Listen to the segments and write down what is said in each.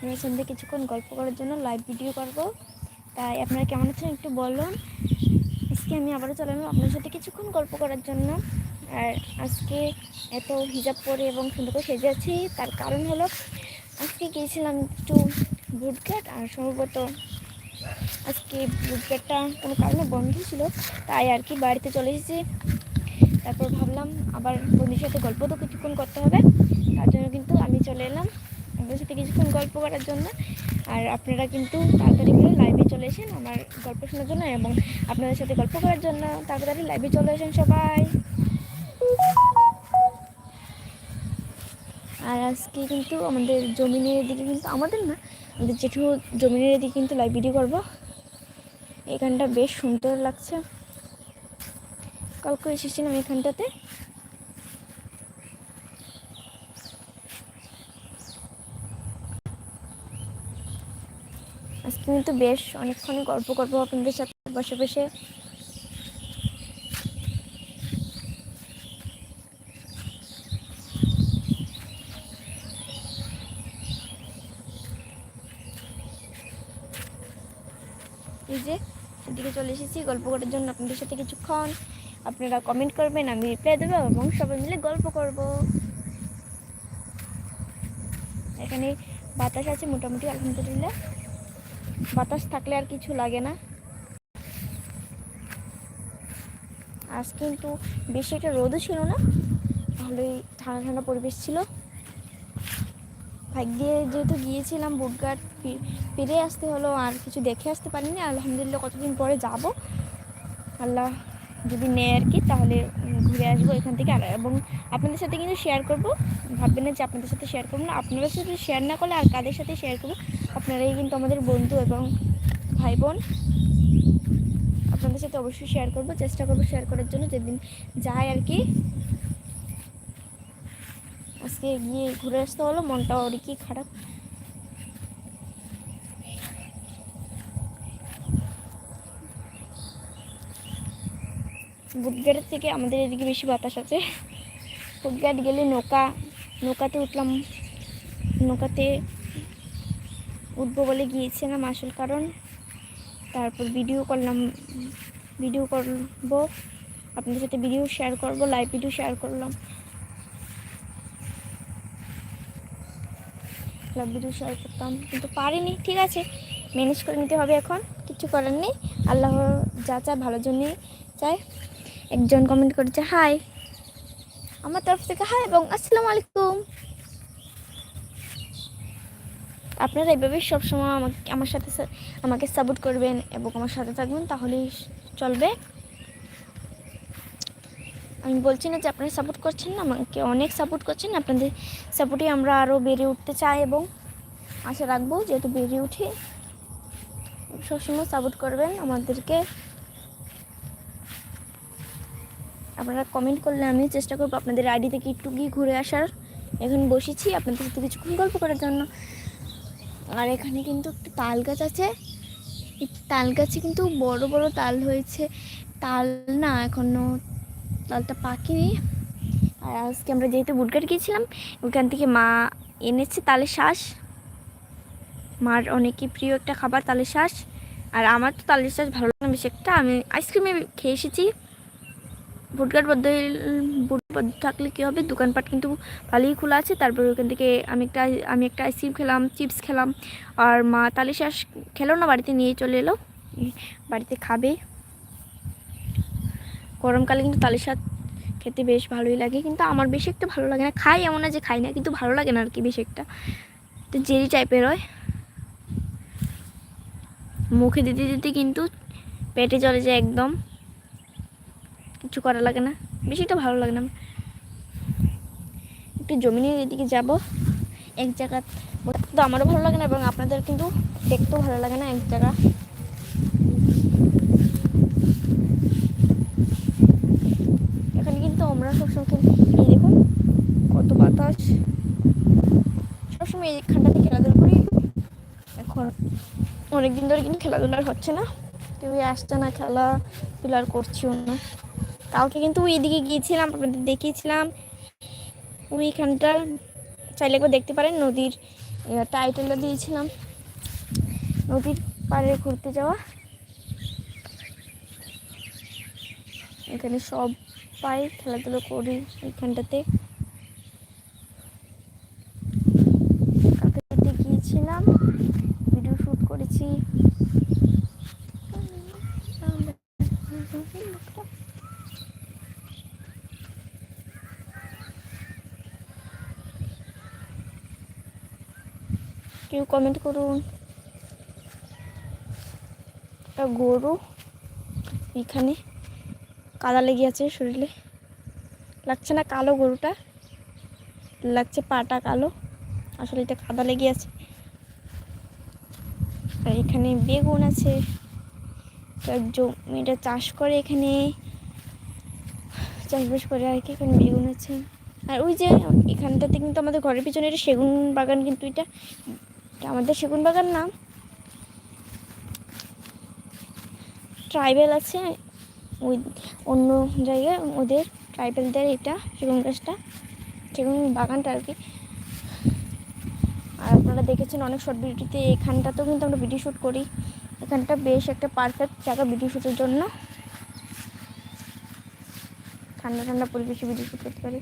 আপনার সঙ্গে কিছুক্ষণ গল্প করার জন্য লাইভ ভিডিও করব। তাই আপনারা কেমন আছেন একটু বলুন। আজকে আমি আবারও চলে আপনার সাথে কিছুক্ষণ গল্প করার জন্য। আর আজকে এত হিজাব পরে এবং সুন্দর করে সেজে আছি, তার কারণ হলো আজকে গিয়েছিলাম একটু বুটঘাট আর সম্ভবত আজকে বুটঘাটটা কোনো কারণে বন্ধ ছিল, তাই আর কি বাড়িতে চলে এসেছি। তারপর ভাবলাম আবার বন্ধুর সাথে গল্প তো কিছুক্ষণ করতে হবে, তার জন্য কিন্তু আমি চলে এলাম। আপনাদের সাথে কিছুক্ষণ গল্প করার জন্য। আর আপনারা কিন্তু তাড়াতাড়ি করে লাইভে চলে এসেন আমার গল্প শোনার জন্য এবং আপনাদের সাথে গল্প করার জন্য। তাড়াতাড়ি লাইভে চলে এসেন সবাই। আর আজকে কিন্তু আমাদের জমিনের দিকে কিন্তু আমাদের না, আমাদের জেঠু জমিনের দিকে কিন্তু লাইভ ভিডিও করব। এখানটা বেশ সুন্দর লাগছে। কালকে এসেছিলাম এখানটাতে। কিন্তু বেশ অনেকক্ষণ গল্প করব আপনাদের সাথে বসে বসে এই যে, এদিকে চলে এসেছি, গল্প করার জন্য আপনাদের সাথে কিছুক্ষণ। আপনারা কমেন্ট করবেন, আমি রিপ্লাই দেবো এবং সবাই মিলে গল্প করব। এখানে বাতাস আছে মোটামুটি, আলহামদুলিল্লাহ। বাতাস থাকলে আর কিছু লাগে না। আজ কিন্তু বেশি একটা রোদও ছিল না, ভালোই ঠান্ডা ঠান্ডা পরিবেশ ছিল। ভাগ দিয়ে যেহেতু গিয়েছিলাম বুটঘাট ফিরে আসতে হলো, আর কিছু দেখে আসতে পারিনি। আলহামদুলিল্লাহ কতদিন পরে যাব, আল্লাহ যদি নেয় আর কি, তাহলে ঘুরে আসব এখান থেকে। আর এবং আপনাদের সাথে কিন্তু শেয়ার করব। ভাববেন না যে আপনাদের সাথে শেয়ার করব না, আপনাদের সাথে শেয়ার না করলে আর কাদের সাথে শেয়ার করব? আপনারাই কিন্তু আমাদের বন্ধু এবং ভাই বোন আপনাদের সাথে অবশ্যই শেয়ার করব, চেষ্টা করব শেয়ার করার জন্য। যেদিন যায় আর কি। আজকে গিয়ে ঘুরে আসতে হলো, মনটা ওর কি খারাপ। বুটঘাটের থেকে আমাদের এদিকে বেশি বাতাস আছে। বুটঘাট গেলে নৌকা, নৌকাতে উঠলাম। নৌকাতে উঠবো বলে গিয়েছিলাম আসল কারণ। তারপর ভিডিও করলাম ভিডিও করব। আপনাদের সাথে ভিডিও শেয়ার করব লাইভ ভিডিও শেয়ার করলাম। লাইভ ভিডিও শেয়ার করতাম, কিন্তু পারিনি, ঠিক আছে। ম্যানেজ করে নিতে হবে এখন, কিছু করার নেই। আল্লাহ যা চায়, ভালোর জন্যই চায়। একজন কমেন্ট করেছে হাই আমার তরফ থেকে হাই এবং আসসালামু আলাইকুম আপনারা এইভাবে সবসময় আমাকে, আমার সাথে আমাকে সাপোর্ট করবেন এবং আমার সাথে থাকবেন, তাহলেই চলবে। আমি বলছি না যে আপনারা সাপোর্ট করছেন না, আমাকে অনেক সাপোর্ট করছেন, আপনাদের সাপোর্টে আমরা আরও বেড়ে উঠতে চাই এবং আশা রাখব যেহেতু বেড়ে উঠি, সবসময় সাপোর্ট করবেন আমাদেরকে। আপনারা কমেন্ট করলে আমি চেষ্টা করব আপনাদের আইডি থেকে একটু গিয়ে ঘুরে আসার। এখন বসেছি, আপনাদের সাথে কিছুক্ষণ গল্প করার জন্য। আর এখানে কিন্তু একটা তাল গাছ আছে। তাল গাছে কিন্তু বড় বড় তাল হয়েছে। তাল না এখনও তালটা পাকেনি। আর আজকে আমরা যেহেতু বুটঘাট গিয়েছিলাম, ওখান থেকে মা এনেছে তালের শ্বাস মার অনেকই প্রিয় একটা খাবার তালের শ্বাস আর আমার তো তালের শ্বাস ভালো লাগে বেশি একটা। আমি আইসক্রিমে খেয়ে এসেছি। বুটঘাট বদ্ধ বুট বদ্ধ থাকলে কী হবে? দোকানপাট কিন্তু ভালোই খোলা আছে। তারপর ওখান থেকে আমি একটা আমি একটা আইসক্রিম খেলাম চিপস খেলাম। আর মা তালে শ্বাস খেলো না, বাড়িতে নিয়ে চলে এলো। বাড়িতে খাবে। গরমকালে কিন্তু তালে শাক খেতে বেশ ভালোই লাগে। কিন্তু আমার বেশি একটা ভালো লাগে না। খাই এমন না যে খাই না, কিন্তু ভালো লাগে না আর কি বেশি একটা। তো জেরি টাইপের হয়। মুখে দিতে দিতে কিন্তু পেটে চলে যায় একদম। কিছু করা লাগে না। বেশি একটা ভালো লাগে না। একটু জমিনের এদিকে যাব। এক জায়গা তো আমারও ভালো লাগে না এবং আপনাদের কিন্তু দেখতেও ভালো লাগে না এক জায়গা। এখানে কিন্তু আমরা সবসময় এই দেখুন কত বাতাস। সবসময় এইখানটাতে খেলাধুলা করি। এখন অনেকদিন ধরে কিন্তু খেলাধুলা হচ্ছে না। কেউ আসছে না খেলাধুলা করছিও না। কালকে কিন্তু ওইদিকে গিয়েছিলাম, আপনাদের দেখিয়েছিলাম। ওইখানটা, চাইলে একবার দেখতে পারেন নদীর টাইটেলটা দিয়েছিলাম। নদীর পাড়ে ঘুরতে যাওয়া। এখানে সব পাই, খেলাধুলো করি এইখানটাতে কালকে রাতে গিয়েছিলাম ভিডিও শ্যুট করেছি কেউ কমেন্ট করুন। একটা গরু এখানে কাদা লেগে আছে শরীরে। লাগছে না কালো গরুটা? লাগছে পাটা কালো। আসলে এটা কাদা লেগে আছে। আর এখানে বেগুন আছে। জমিটা চাষ করে এখানে চাষবাস করে আর কি, এখানে বেগুন আছে। আর ওই যে এখানটাতে কিন্তু আমাদের ঘরের পিছনে এটা সেগুন বাগান কিন্তু এটা এটা আমাদের সেগুন বাগান না ট্রাইবেল আছে। ওই অন্য জায়গায় ওদের ট্রাইবেলদের এটা, সেগুন গাছটা, সেগুন বাগানটা আর কি। আর আপনারা দেখেছেন অনেক শর্ট ভিডিওতে এখানটাতেও কিন্তু আমরা ভিডিও শ্যুট করি। এখানটা বেশ একটা পারফেক্ট জায়গা ভিডিও শ্যুটের জন্য। ঠান্ডা ঠান্ডা পরিবেশে ভিডিও শ্যুট করতে পারি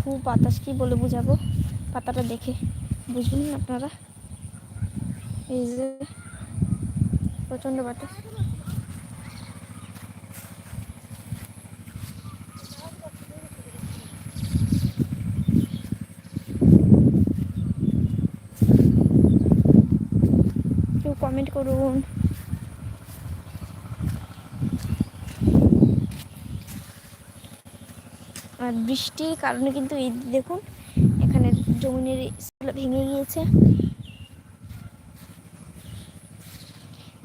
খুব বাতাস কি বলে বুঝাবো? পাতাটা দেখে। বুঝবেন আপনারা? এই যে প্রচণ্ড বাতাস। কমেন্ট করুন। আর বৃষ্টির কারণে কিন্তু এই দেখুন, এখানে জমিনের ভেঙে গিয়েছে।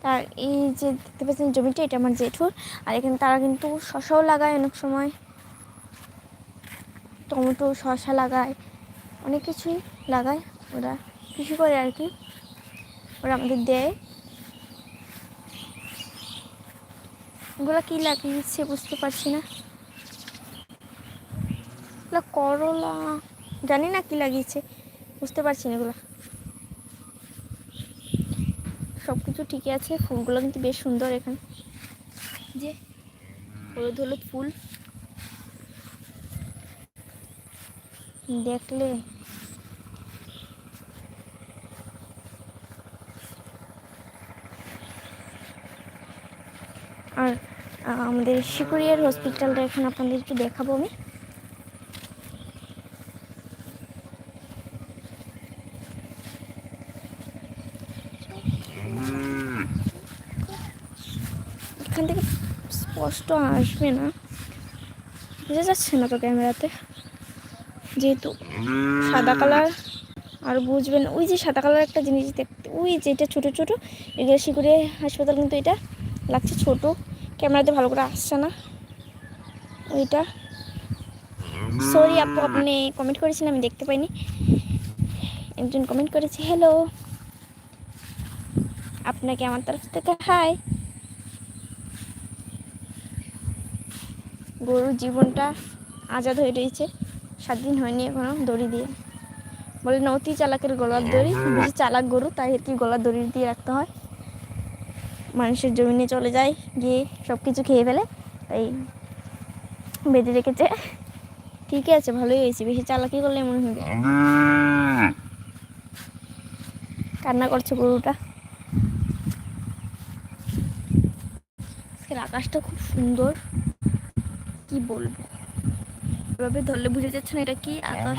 তার এই যে দেখতে পাচ্ছেন জমিটা, এটা আমার জেঠুর। আর এখানে তারা কিন্তু শশাও লাগায় অনেক সময়। টমেটো, শশা লাগায়, অনেক কিছুই লাগায় ওরা। কৃষি করে আর কি। ওরা আমাদের দেয়। ওগুলো কী লাগিয়েছে বুঝতে পারছি না। এগুলো করলা। জানি না কি লাগিয়েছে, বুঝতে পারছি না এগুলো। সব কিছু ঠিকই আছে, ফুলগুলো কিন্তু বেশ সুন্দর এখানে। যে হলুদ হলুদ ফুল। দেখলে। আর আমাদের শিকুরিয়ার হসপিটালটা এখন আপনাদের একটু দেখাবো আমি এখান থেকে স্পষ্ট আসবে না। বোঝা যাচ্ছে না তো ক্যামেরাতে। যেহেতু সাদা কালার, আর বুঝবেন, ওই যে সাদা কালার একটা জিনিস দেখতে, ওই যেটা ছোট ছোটো, এগুলো শিকুরে হাসপাতাল কিন্তু এটা লাগছে ছোট। ক্যামেরাতে ভালো করে আসছে না ওইটা। সরি আপু, আপনি কমেন্ট করেছেন, আমি দেখতে পাইনি। একজন কমেন্ট করেছে হ্যালো আপনাকে আমার তরফ থেকে হাই গরুর জীবনটা আজাদ হয়ে রয়েছে। সাত দিন হয়নি এখনও দড়ি দিয়ে। বলে না, অতি চালাকের গলার দড়ি, বেশি চালাক গরু, তাই কি গলার দড়ি দিয়ে রাখতে হয়। মানুষের জমিনে চলে যায়, গিয়ে সব কিছু খেয়ে ফেলে, তাই বেঁধে রেখেছে। ঠিকই আছে, ভালোই হয়েছে, বেশি চালাকি করলে এমন হবে কান্না করছে গরুটা। আজকের আকাশটা খুব সুন্দর। কি বলব? এভাবে ধরলে বুঝে যাচ্ছে না এটা কি? আকাশ।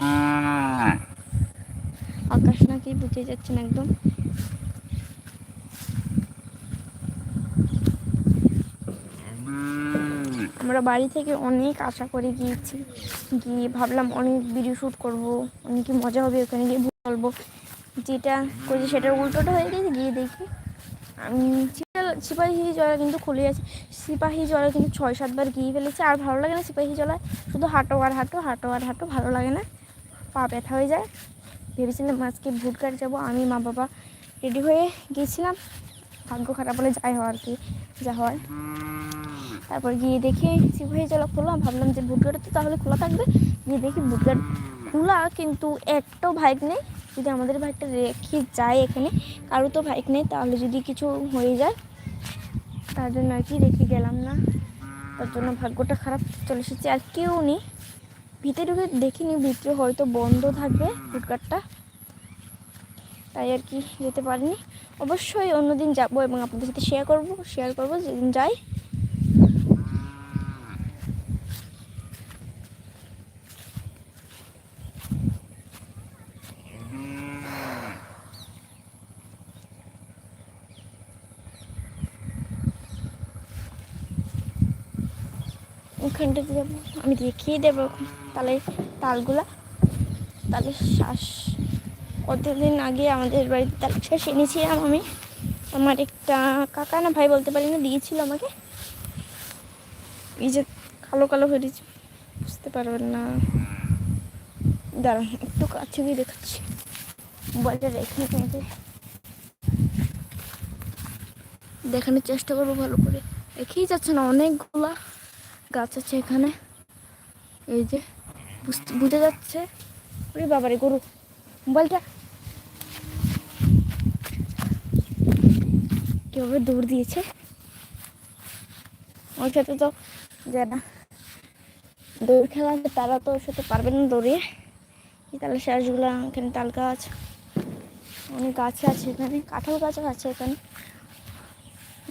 আকাশ না কি বুঝে যাচ্ছে না একদম। আমরা বাড়ি থেকে অনেক আশা করে গিয়েছি। গিয়ে ভাবলাম অনেক ভিডিও শ্যুট করব অনেক মজা হবে ওখানে গিয়ে বলব। যেটা করি সেটার উল্টোটা হয়ে গেছে গিয়ে দেখি। সিপাহি জলা কিন্তু খুলে আছে সিপাহী জলা কিন্তু ছয়, সাতবার গিয়ে ফেলেছে। আর ভালো লাগে না সিপাহী জলায় শুধু হাঁটো আর হাঁটো হাঁটো আর হাঁটো, ভালো লাগে না? পা ব্যথা হয়ে যায়। ভেবেছিলাম আজকে ভুট কাট যাব। আমি, মা, বাবা রেডি হয়ে গিয়েছিলাম। ভাগ্য খারাপ হলে যাই হয় আর কি, যা হয় তারপর গিয়ে দেখি সিপাহী জলা খোলা। ভাবলাম যে বুটগাটা তো তাহলে খোলা থাকবে। গিয়ে দেখি বুটগাট খোলা কিন্তু একটাও বাইক নেই। যদি আমাদের বাইকটা রেখে যায় এখানে, কারও তো বাইক নেই, তাহলে যদি কিছু হয়ে যায়, তার জন্য আর কি রেখে গেলাম না। তার জন্য ভাগ্যটা খারাপ, চলে এসেছে আর কেউ নেই। ভিতরে ঢুকে দেখিনি, ভিতরে হয়তো বন্ধ থাকবে ফুটকারটা তাই আর কি যেতে পারিনি। অবশ্যই অন্যদিন যাব এবং আপনাদের সাথে শেয়ার করব শেয়ার করব, যেদিন যাই। ওখানটাতে যাব আমি দেখিয়ে দেবো এখন, তাহলে তালগুলা, তাহলে শ্বাস। কতদিন আগে আমাদের বাড়িতে তাল শ্বাস এনেছিলাম আমি। আমার একটা কাকা না ভাই বলতে পারি না, দিয়েছিল আমাকে। এই যে কালো কালো হয়ে গেছে বুঝতে পারবেন না। দাঁড়ান, একটু কাছে গিয়ে দেখাচ্ছি। মোবাইলটা রেখে তোমাকে দেখানোর চেষ্টা করব ভালো করে। দেখেই যাচ্ছে না অনেকগুলা। গাছ আছে এখানে। এই যে, বুঝতে, বুঝে যাচ্ছে? ওরে বাবারে, গরু, মোবাইলটা। কীভাবে দৌড় দিয়েছে? ওর সাথে তো যারা দৌড় খেলা তারা তো ওর সাথে পারবে না দৌড়িয়ে। তালের শ্বাসগুলো এখানে তাল গাছ। অনেক গাছ আছে এখানে, কাঁঠাল গাছও আছে এখানে।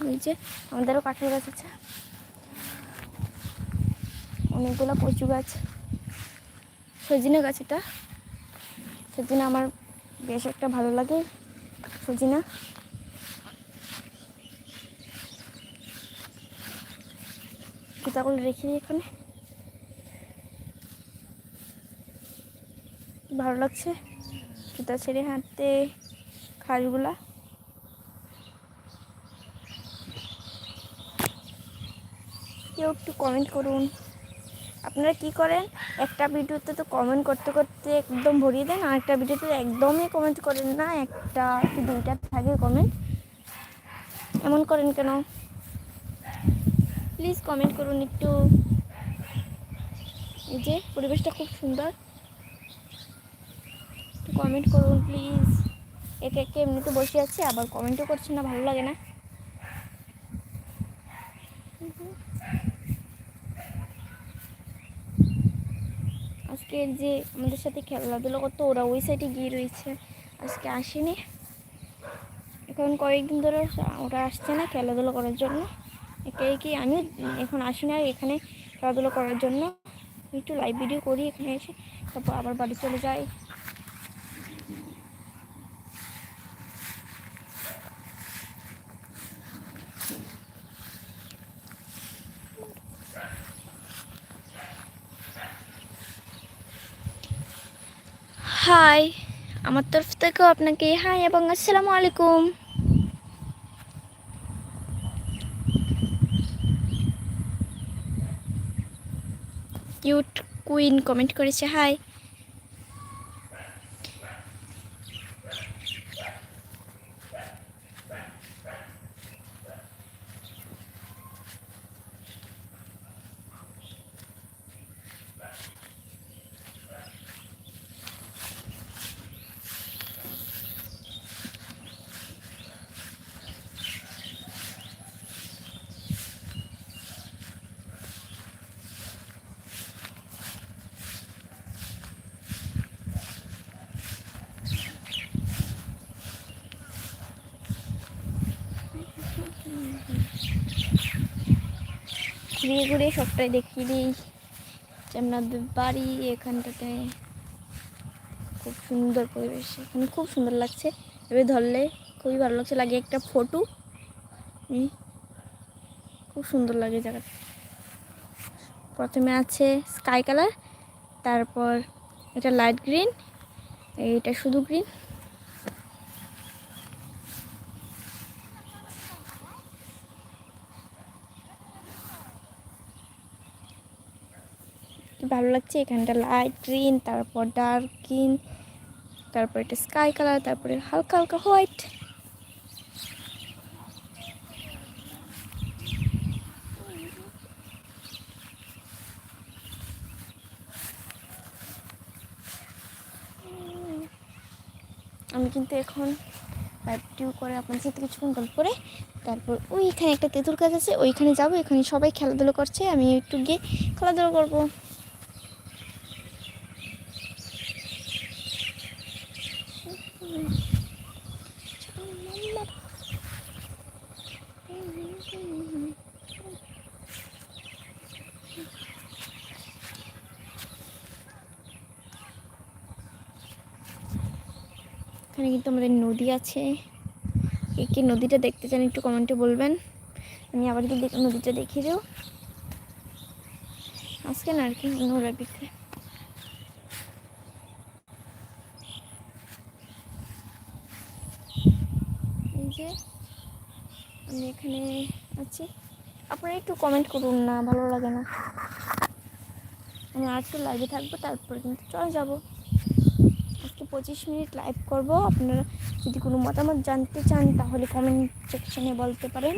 ওই যে, আমাদেরও কাঁঠাল গাছ আছে। অনেকগুলো কচু গাছ, সজিনা গাছ এটা সজিনা আমার বেশ একটা ভালো লাগে, সজিনা। জুতাগুলো রেখে দিই এখানে। ভালো লাগছে, জুতা ছেড়ে হাঁটতে, খাসগুলা। কেউ একটু কমেন্ট করুন। আপনারা কি করেন? একটা ভিডিওতে তো কমেন্ট করতে করতে একদম ভরিয়ে দেন আর একটা ভিডিওতে একদমই কমেন্ট করেন না, একটা কি দুইটা থাকে কমেন্ট এমন করেন কেন? প্লিজ কমেন্ট করুন একটু। এই যে, পরিবেশটা খুব সুন্দর। একটু কমেন্ট করুন প্লিজ একে একে এমনিতে বসে আছে, আবার কমেন্টও করছে না, ভালো লাগে না। আজকে যে আমাদের সাথে খেলাধুলো করতো, ওরা ওই সাইডে গিয়ে রয়েছে। আজকে আসেনি। এখন কয়েকদিন ধরে ওরা আসছে না খেলাধুলো করার জন্য। একে কি আমি এখন আসি না এখানে খেলাধুলো করার জন্য। একটু লাইভ ভিডিও করি এখানে এসে, তারপর আবার বাড়ি চলে যাই হাই আমার তরফ থেকেও আপনাকে হাই এবং আসসালামু আলাইকুম। কিউট কুইন কমেন্ট করেছে হাই ঘুরিয়ে ঘুরিয়ে সবটাই দেখিয়ে দিই। আপনাদের বাড়ি এখানটাতে খুব সুন্দর পরিবেশ। এখানে খুব সুন্দর লাগছে। এবার ধরলে খুবই ভালো লাগছে। লাগে একটা ফটো। খুব সুন্দর লাগে জায়গাটা। প্রথমে আছে স্কাই কালার তারপর এটা লাইট গ্রিন এইটা শুধু গ্রিন ভালো লাগছে। এখানটা লাইট গ্রিন তারপর ডার্ক গ্রিন তারপর এটা স্কাই কালার তারপরে হালকা হালকা হোয়াইট আমি কিন্তু এখন টিউ করে আপনার সাথে কিছুক্ষণ গল্প করে, তারপর ওইখানে একটা তেঁতুল গাছ আছে, ওইখানে যাব। এখানে সবাই খেলাধুলো করছে, আমি একটু গিয়ে খেলাধুলো করব। নদী আছে। কে কে নদীটা দেখতে চান একটু কমেন্টে বলবেন। আমি আবার কি নদীটা দেখিয়ে দেবো। আজকে না আর কি নোরা বিক্রি এই যে আমি এখানে আছি। আপনারা একটু কমেন্ট করুন না, ভালো লাগে না। আমি আর একটু লাইভে থাকব, তারপর কিন্তু চলে যাব। পঁচিশ মিনিট লাইভ করব। আপনারা যদি কোনো মতামত জানতে চান, তাহলে কমেন্ট সেকশনে বলতে পারেন।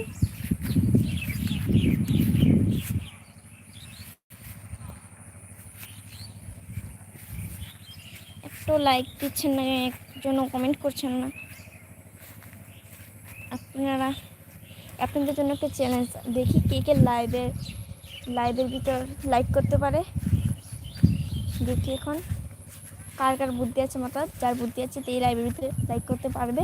একটু লাইক দিচ্ছেন না, একজনও কমেন্ট করছেন না। আপনারা, আপনাদের জন্য একটা চ্যালেঞ্জ দেখি কে কে লাইভে লাইভের ভিতর লাইক করতে পারে। দেখি এখন। কার কার বুদ্ধি আছে মাথা যার বুদ্ধি আছে তেই লাইব্রেরিতে লাইক করতে পারবে।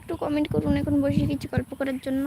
একটু কমেন্ট করুন এখন বসে কিছু গল্প করার জন্য।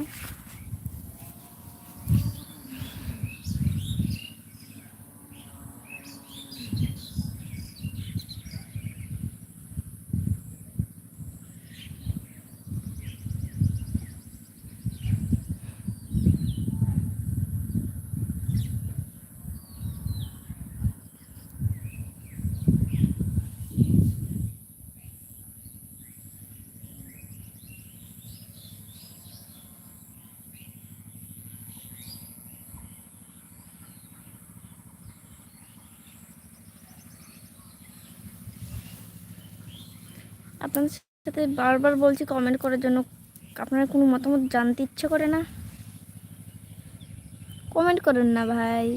আপনাদের সাথে বারবার বলছি কমেন্ট করার জন্য, আপনারা কোনো মতামত জানতে ইচ্ছে করে না? কমেন্ট করেন না ভাই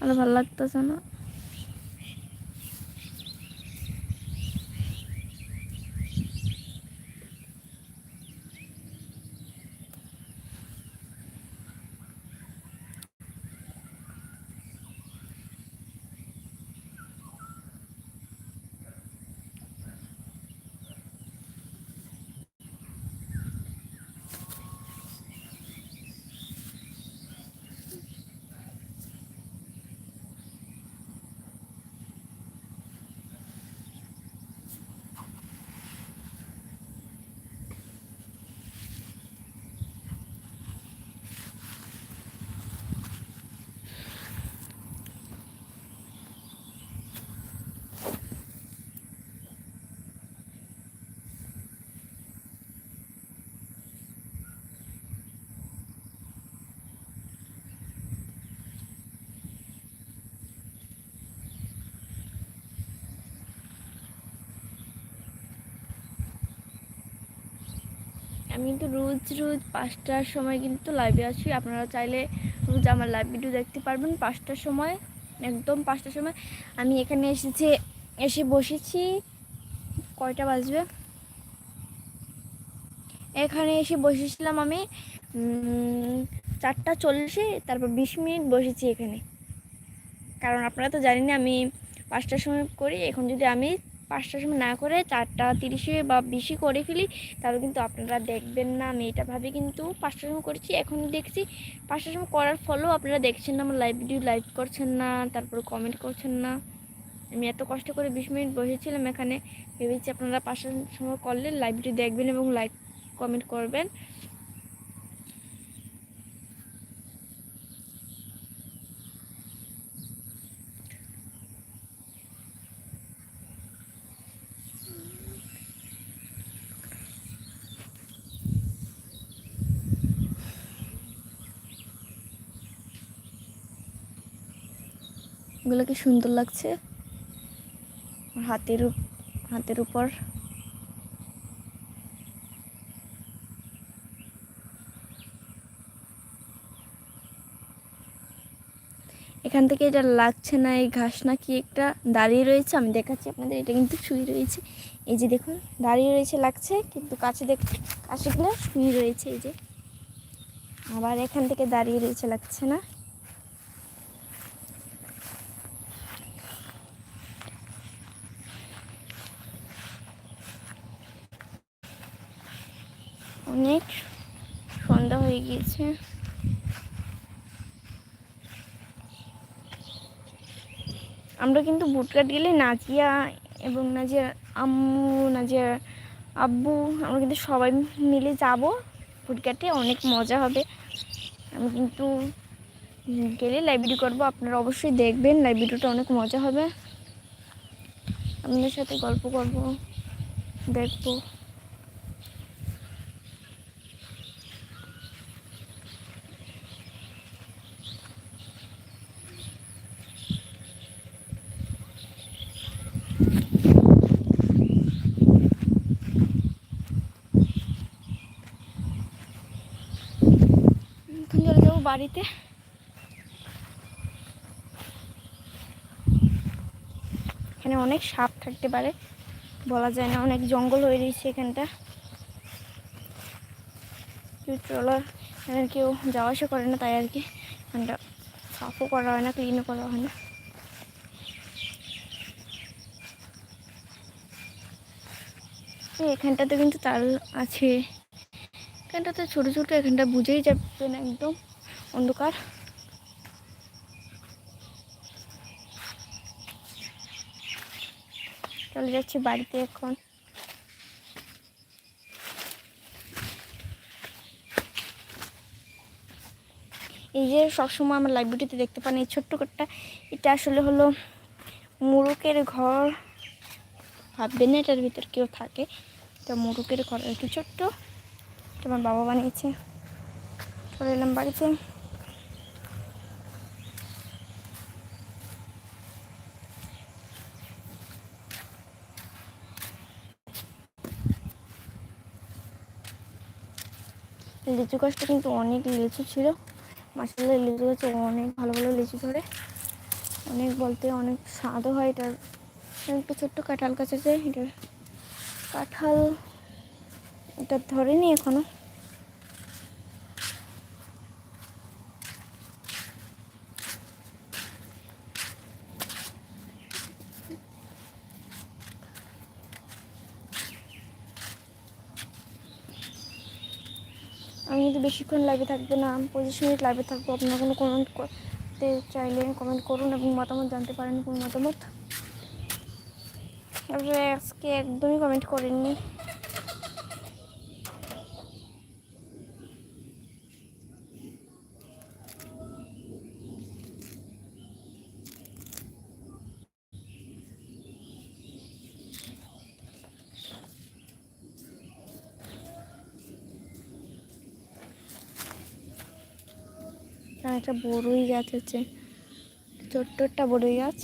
আমার ভালো লাগতেছে না। আমি কিন্তু রোজ রোজ পাঁচটার সময় কিন্তু লাইভে আছি। আপনারা চাইলে রোজ আমার লাইভ ভিডিও দেখতে পারবেন পাঁচটার সময়, একদম পাঁচটার সময়। আমি এখানে এসেছি, এসে বসেছি। কয়টা বাজবে? এখানে এসে বসেছিলাম আমি চারটা চল্লিশে, তারপর বিশ মিনিট বসেছি এখানে। কারণ আপনারা তো জানেন আমি পাঁচটার সময় করি, এখন যদি আমি পাঁচটার সময় না করে চারটা তিরিশে বা বেশি করে ফেলি, তাহলে কিন্তু আপনারা দেখবেন না। আমি এটা ভাবে কিন্তু পাঁচটার সময় করেছি, এখন দেখছি পাঁচটার সময় করার ফলেও আপনারা দেখছেন না, আমার লাইভ ভিডিও লাইভ করছেন না, তারপর কমেন্ট করছেন না। আমি এত কষ্ট করে বিশ মিনিট বসেছিলাম এখানে, ভেবেছি আপনারা পাঁচটার সময় করলে লাইভ ভিডিও দেখবেন এবং লাইক কমেন্ট করবেন। এগুলো কি সুন্দর লাগছে? হাতের হাতের উপর। এখান থেকে এটা লাগছে না, এই ঘাস না কি একটা দাঁড়িয়ে রয়েছে? আমি দেখাচ্ছি আপনাদের, এটা কিন্তু শুয়ে রয়েছে। এই যে দেখুন, দাঁড়িয়ে রয়েছে, লাগছে, কিন্তু কাছে দেখ কাছে গেলে শুয়ে রয়েছে, এই যে। আবার এখান থেকে দাঁড়িয়ে রয়েছে, লাগছে না। অনেক সন্ধ্যা হয়ে গিয়েছে। আমরা কিন্তু বুটকাট গেলে নাজিয়া এবং নাজিয়ার আম্মু নাজিয়ার আব্বু, আমরা কিন্তু সবাই মিলে যাব বুটকাটে অনেক মজা হবে। আমি কিন্তু গেলে লাইব্রেরি করব, আপনারা অবশ্যই দেখবেন লাইব্রেরিটা অনেক মজা হবে। আপনাদের সাথে গল্প করব, দেখব এখন চলে যাব বাড়িতে। এখানে অনেক সাপ থাকতে পারে। বলা যায় না, অনেক জঙ্গল হয়ে রয়েছে এখানটা। ট্রলার, এখানে কেউ যাওয়া আসা করে না, তাই আর কি। এখানটা সাফও করা হয় না ক্লিনও করা হয় না। এখানটাতে কিন্তু তাল আছে। এখানটাতে ছোটো ছোটো এখানটা বুঝেই যাবে না একদম। অন্ধকার। চলে যাচ্ছি বাড়িতে এখন। এই যে সবসময় আমার লাইব্রেরিতে দেখতে পান এই ছোট্ট কোটটা এটা আসলে হলো মুরুকের ঘর। ভাববেন না এটার ভিতর কেউ থাকে, এটা মুরুকের ঘর। একটু ছোট্ট, এটা আমার বাবা বানিয়েছে। চলে এলাম বাড়িতে। লিচু গাছটা কিন্তু অনেক লিচু ছিল। মাসাল্লাহ লিচু গাছে অনেক ভালো ভালো লিচু ধরে। অনেক বলতে অনেক স্বাদও হয় এটার। একটা ছোট্ট কাঁঠাল গাছ আছে, এটার কাঁঠাল এটা ধরেনি এখনও আমি কিন্তু বেশিক্ষণ লাইভে থাকবে না, পঁচিশ মিনিট লাইভে থাকব। আপনারা কোনো কমেন্ট করতে চাইলে কমেন্ট করুন এবং মতামত জানতে পারেন, কোনো মতামত? আজকে একদমই কমেন্ট করেননি একটা বড়ই গাছ আছে, ছোট্ট একটা বড়ই গাছ।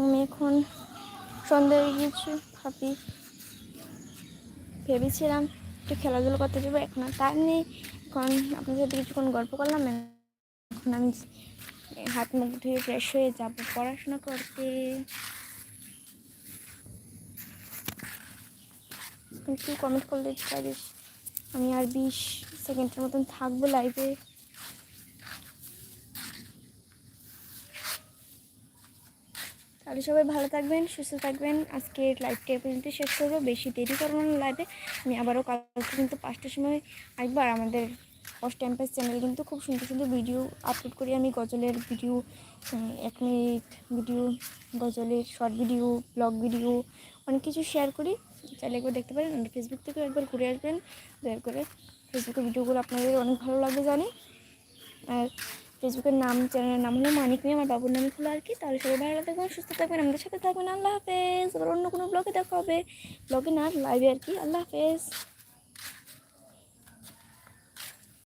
আমি এখন হয়ে গিয়েছি ভাবি। ভেবেছিলাম একটু খেলাধুলো করতে যাব, এখন আর টাইম নেই। এখন আপনাদের সাথে কিছুক্ষণ গল্প করলাম, এখন আমি হাত মুখ ধুয়ে ফ্রেশ হয়ে যাব পড়াশোনা করতে। একটু কমেন্ট করলে পারিস। আমি আর বিশ সেকেন্ডের মতন থাকব লাইভে তাহলে সবাই ভালো থাকবেন, সুস্থ থাকবেন। আজকে লাইভটা পর্যন্ত শেষ করব। বেশি দেরি করব না লাইভে আমি আবারও কালকে কিন্তু পাঁচটার সময় একবার আমাদের ফার্স্ট টাইম পাস চ্যানেলে কিন্তু খুব সুন্দর সুন্দর ভিডিও আপলোড করি আমি। গজলের ভিডিও এক মিনিট ভিডিও গজলের শর্ট ভিডিও ব্লগ ভিডিও অনেক কিছু শেয়ার করি। চাইলে একবার দেখতে পারেন ফেসবুক থেকেও একবার ঘুরে আসবেন। দয়া করে ফেসবুকের ভিডিওগুলো আপনাদের অনেক ভালো লাগবে জানি। আর ফেসবুকের নাম চ্যানেলের নাম হলো মানিক মিয়া, আমার বাবুর নামে খোলা আর কি। তাহলে সবাই ভালো থাকবেন, সুস্থ থাকবেন, আমাদের সাথে থাকবেন। আল্লাহ হাফেজ। আবার অন্য কোনো ব্লগে দেখা হবে। ব্লগে না লাইভে আর কি। আল্লাহ হাফেজ।